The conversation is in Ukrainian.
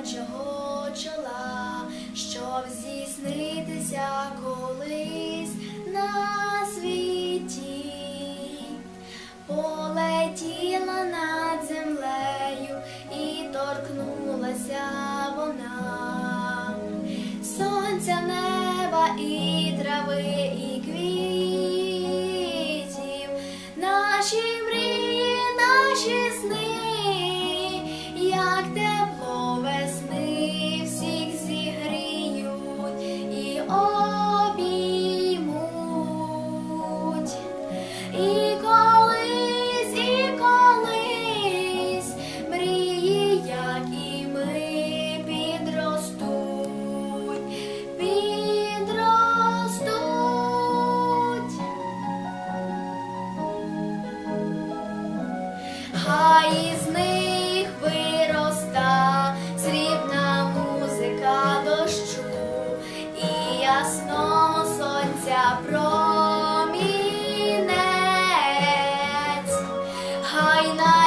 дитячого чола, щоб здійснитися колись на світі, полетіла над землею і торкнулася вона. Сонця, неба і трави, і квітів, наші мрії, наші сни, сонця промінець. Хай надія